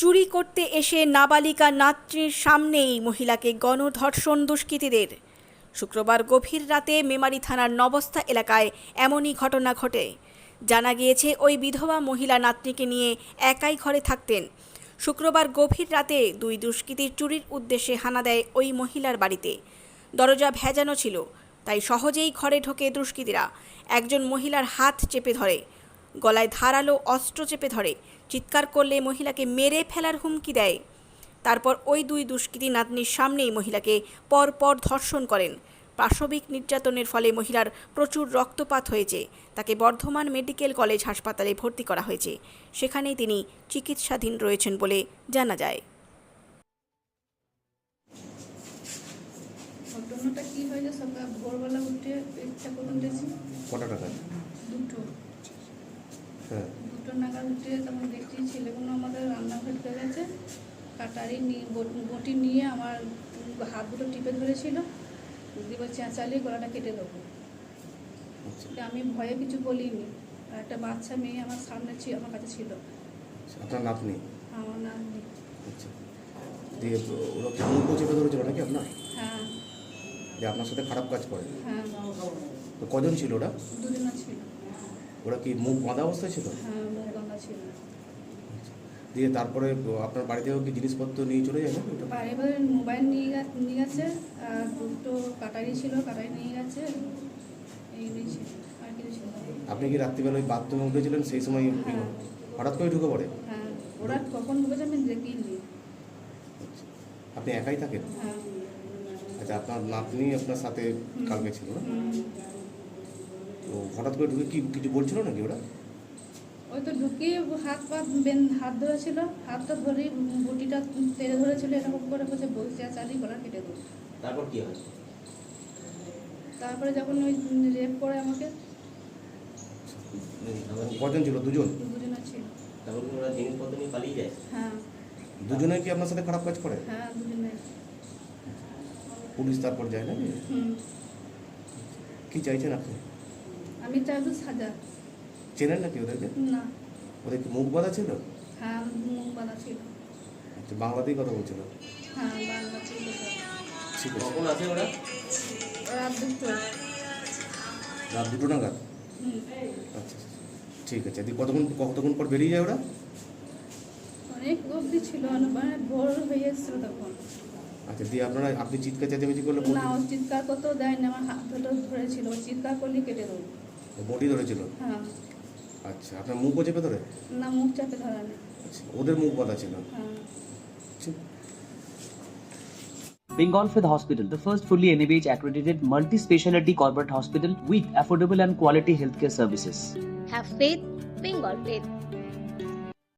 চুরি করতে এসে নাবালিকা নাতৃর সামনেই মহিলাকে গণধর্ষণ দুষ্কৃতীদের। শুক্রবার গভীর রাতে মেমারি থানার নবস্থা এলাকায় এমনই ঘটনা ঘটে। জানা গিয়েছে, ওই বিধবা মহিলা নাতনিকে নিয়ে একাই ঘরে থাকতেন। শুক্রবার গভীর রাতে দুই দুষ্কৃতীর চুরির উদ্দেশ্যে হানা দেয় ওই মহিলার বাড়িতে। দরজা ভেজানো ছিল, তাই সহজেই ঘরে ঢোকে দুষ্কৃতীরা। একজন মহিলার হাত চেপে ধরে। গলায় ধারালো অস্ত্র চেপে ধরে। চিৎকার করলে মহিলাকে মেরে ফেলার হুমকি দেয়। তারপর ওই দুই দুষ্কৃতী নাতনির সামনেই মহিলাকে পরপর ধর্ষণ করেন। পাশবিক নির্যাতনের ফলে মহিলার প্রচুর রক্তপাত হয়েছে। তাকে বর্ধমান মেডিকেল কলেজ হাসপাতালে ভর্তি করা হয়েছে। সেখানেই তিনি চিকিৎসাধীন রয়েছেন বলে জানা যায়। ঘটনাটা কি হয়েছে সকাল ভোরবেলা উঠে ইচ্ছা করুন দেখছি কটা টাকা দুটো। দুটো নাগাদ উঠে তখন দেখছি ছেলেগুলো আমাদের রান্নাঘর গেছে কাটারি নিয়ে বটি নিয়ে আমার হাত দুটো টিপে ধরেছিল দিয়ে চেঁচালি গলাটা কেটে দেবো। আচ্ছা। আমি ভয়ে কিছু বলিনি। আর একটা বাচ্চা মেয়ে আমার সামনে ছিল আমার কাছে ছিল। আচ্ছা, আপনার নাতনি? আমার নাতনি। আচ্ছা। দিয়ে ওরা কি চেপে ধরেছিল নাকি আপনার? হ্যাঁ। যে আপনার সাথে খারাপ কাজ করে। হ্যাঁ। কজন ছিল ওরা? দুজনা ছিল। ওরা কি মুখ বাঁধা অবস্থায় ছিল? হ্যাঁ মুখ ছিল। দিয়ে তারপরে আপনার বাড়ি থেকেও কি জিনিসপত্র নিয়ে চলে যাবে? বাড়ি বাড়ি মোবাইল নিয়ে নিয়ে গেছে আর দুটো কাটারি ছিল কাটারি নিয়ে গেছে এইগুলোই ছিল আর কিছু ছিল আপনি কি রাত্রিবেলা ওই বাথরুমে উঠেছিলেন? সেই সময় হ্যাঁ। হঠাৎ করে ঢুকে পড়ে? হ্যাঁ ওরা কখন ঢুকেছে আমি দেখিনি। আচ্ছা। আপনি একাই থাকেন? আচ্ছা আপনার নাতনি আপনার সাথে কালকে ছিল না। তো হঠাৎ করে ঢুকে কি কিছু বলছিল নাকি ওরা? ওই তো ঢুকিয়ে হাত পা বেন হাত ধরেছিল হাতটা ধরেই বটিটা তেড়ে ধরেছিল এরকম করে বসে বসে চালি গলা কেটে দেবো তারপর কি হয়? তারপরে যখন ওই রেপ করে আমাকে কজন ছিল? দুজন? দুজন ছিল। তারপর কি ওরা জিনিসপত্র নিয়ে পালিয়ে যায়? হ্যাঁ। দুজনে কি আপনার সাথে খারাপ কাজ করে? হ্যাঁ দুজনে। পুলিশ তারপর যায় না হুম। কি চাইছেন আপনি? আমি চাইতো সাজা চেনেন নাকি ওদেরকে? না। ওদের কি মুখ বাঁধা ছিল? হ্যাঁ মুখ বাঁধা ছিল। আচ্ছা বাংলাতেই কথা বলছিল? হ্যাঁ বাংলা ছিল ঠিক আছে। কখন আসে ওরা? রাত দুটো। রাত দুটো নাগাদ? আচ্ছা ঠিক আছে। দিয়ে কতক্ষণ কতক্ষণ পর বেরিয়ে যায় ওরা? অনেক অবধি ছিল মানে ভোর হয়ে এসেছিল তখন। আচ্ছা দিয়ে আপনারা আপনি চিৎকার চেঁচামেচি করলে না ও চিৎকার করতেও দেয়নি আমার হাত ধরে ধরেছিল। চিৎকার করলে কেটে দেবো। বডি ধরেছিল হ্যাঁ আচ্ছা আপনার মুখও চেপে ধরে না মুখ চেপে ধরা নেই আচ্ছা ওদের মুখ বাঁধা ছিল হ্যাঁ Bengal Fifth Hospital, the first fully NABH accredited multi speciality corporate hospital with affordable and quality healthcare services. Have faith, Bengal faith.